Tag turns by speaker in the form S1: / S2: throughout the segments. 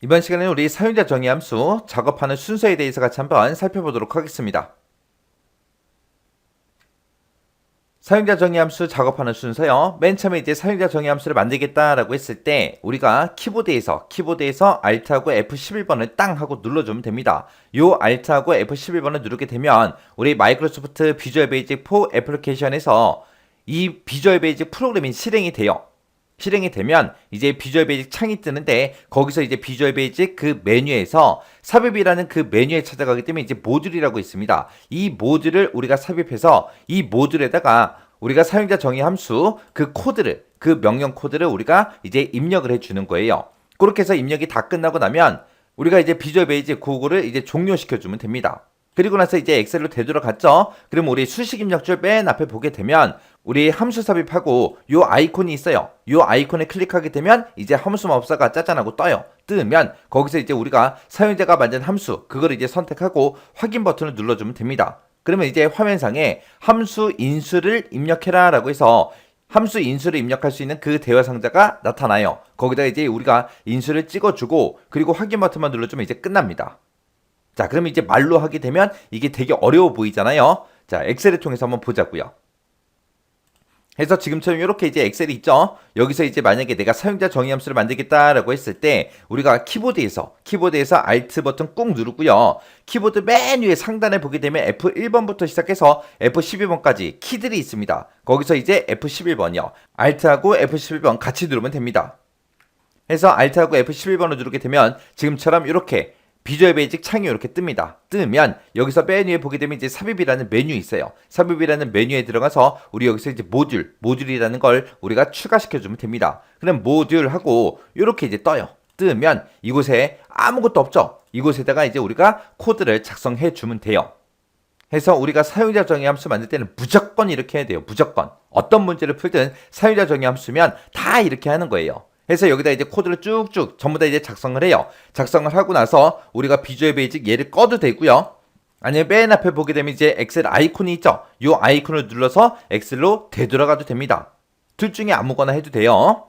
S1: 이번 시간에는 우리 사용자 정의 함수 작업하는 순서에 대해서 같이 한번 살펴보도록 하겠습니다. 사용자 정의 함수 작업하는 순서요. 맨 처음에 이제 사용자 정의 함수를 만들겠다라고 했을 때 우리가 키보드에서 키보드에서 Alt하고 F11번을 땅 하고 눌러주면 됩니다. 요 Alt하고 F11번을 누르게 되면 우리 마이크로소프트 비주얼 베이직 4 애플리케이션에서 이 비주얼 베이직 프로그램이 실행이 돼요. 실행이 되면 이제 비주얼 베이직 창이 뜨는데 거기서 이제 비주얼 베이직 그 메뉴에서 삽입이라는 그 메뉴에 찾아가기 때문에 이제 모듈이라고 있습니다. 이 모듈을 우리가 삽입해서 이 모듈에다가 우리가 사용자 정의 함수 그 코드를 그 명령 코드를 우리가 이제 입력을 해 주는 거예요. 그렇게 해서 입력이 다 끝나고 나면 우리가 이제 비주얼 베이직 그거를 이제 종료시켜 주면 됩니다. 그리고 나서 이제 엑셀로 되돌아갔죠. 그럼 우리 수식 입력줄 맨 앞에 보게 되면 우리 함수 삽입하고 요 아이콘이 있어요. 요 아이콘에 클릭하게 되면 이제 함수 마법사가 짜잔하고 떠요. 뜨면 거기서 이제 우리가 사용자가 만든 함수 그걸 이제 선택하고 확인 버튼을 눌러주면 됩니다. 그러면 이제 화면상에 함수 인수를 입력해라 라고 해서 함수 인수를 입력할 수 있는 그 대화 상자가 나타나요. 거기다 이제 우리가 인수를 찍어주고 그리고 확인 버튼만 눌러주면 이제 끝납니다. 자, 그럼 이제 말로 하게 되면 이게 되게 어려워 보이잖아요. 자, 엑셀을 통해서 한번 보자고요. 해서 지금처럼 이렇게 이제 엑셀이 있죠. 여기서 이제 만약에 내가 사용자 정의 함수를 만들겠다라고 했을 때 우리가 키보드에서 키보드에서 Alt 버튼 꾹 누르고요. 키보드 맨 위에 상단에 보게 되면 F1번부터 시작해서 F12번까지 키들이 있습니다. 거기서 이제 F11번이요. Alt하고 F11번 같이 누르면 됩니다. 해서 Alt하고 F11번을 누르게 되면 지금처럼 이렇게 비주얼 베이직 창이 이렇게 뜹니다. 뜨면 여기서 맨 위에 보게 되면 이제 삽입이라는 메뉴 있어요. 삽입이라는 메뉴에 들어가서 우리 여기서 이제 모듈, 모듈이라는 걸 우리가 추가시켜 주면 됩니다. 그럼 모듈하고 이렇게 이제 떠요. 뜨면 이곳에 아무것도 없죠. 이곳에다가 이제 우리가 코드를 작성해 주면 돼요. 해서 우리가 사용자 정의 함수 만들 때는 무조건 이렇게 해야 돼요. 무조건. 어떤 문제를 풀든 사용자 정의 함수면 다 이렇게 하는 거예요. 해서 여기다 이제 코드를 쭉쭉 전부 다 이제 작성을 해요. 작성을 하고 나서 우리가 비주얼 베이직 얘를 꺼도 되고요. 아니면 맨 앞에 보게 되면 이제 엑셀 아이콘이 있죠. 이 아이콘을 눌러서 엑셀로 되돌아가도 됩니다. 둘 중에 아무거나 해도 돼요.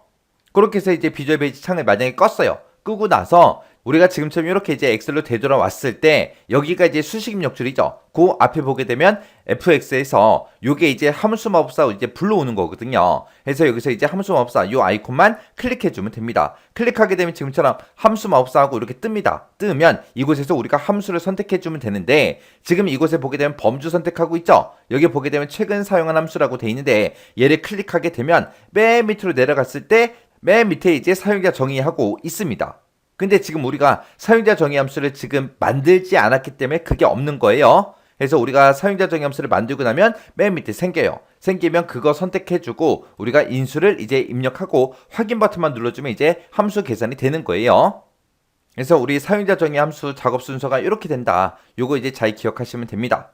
S1: 그렇게 해서 이제 비주얼 베이직 창을 만약에 껐어요. 끄고 나서 우리가 지금처럼 이렇게 이제 엑셀로 되돌아 왔을 때 여기가 이제 수식 입력줄이죠. 그 앞에 보게 되면 fx에서 요게 이제 함수 마법사 이제 불러오는 거거든요. 그래서 여기서 이제 함수 마법사 요 아이콘만 클릭해 주면 됩니다. 클릭하게 되면 지금처럼 함수 마법사하고 이렇게 뜹니다. 뜨면 이곳에서 우리가 함수를 선택해 주면 되는데 지금 이곳에 보게 되면 범주 선택하고 있죠. 여기 보게 되면 최근 사용한 함수라고 돼 있는데 얘를 클릭하게 되면 맨 밑으로 내려갔을 때 맨 밑에 이제 사용자 정의하고 있습니다. 근데 지금 우리가 사용자 정의 함수를 지금 만들지 않았기 때문에 그게 없는 거예요. 그래서 우리가 사용자 정의 함수를 만들고 나면 맨 밑에 생겨요. 생기면 그거 선택해주고 우리가 인수를 이제 입력하고 확인 버튼만 눌러주면 이제 함수 계산이 되는 거예요. 그래서 우리 사용자 정의 함수 작업 순서가 이렇게 된다. 요거 이제 잘 기억하시면 됩니다.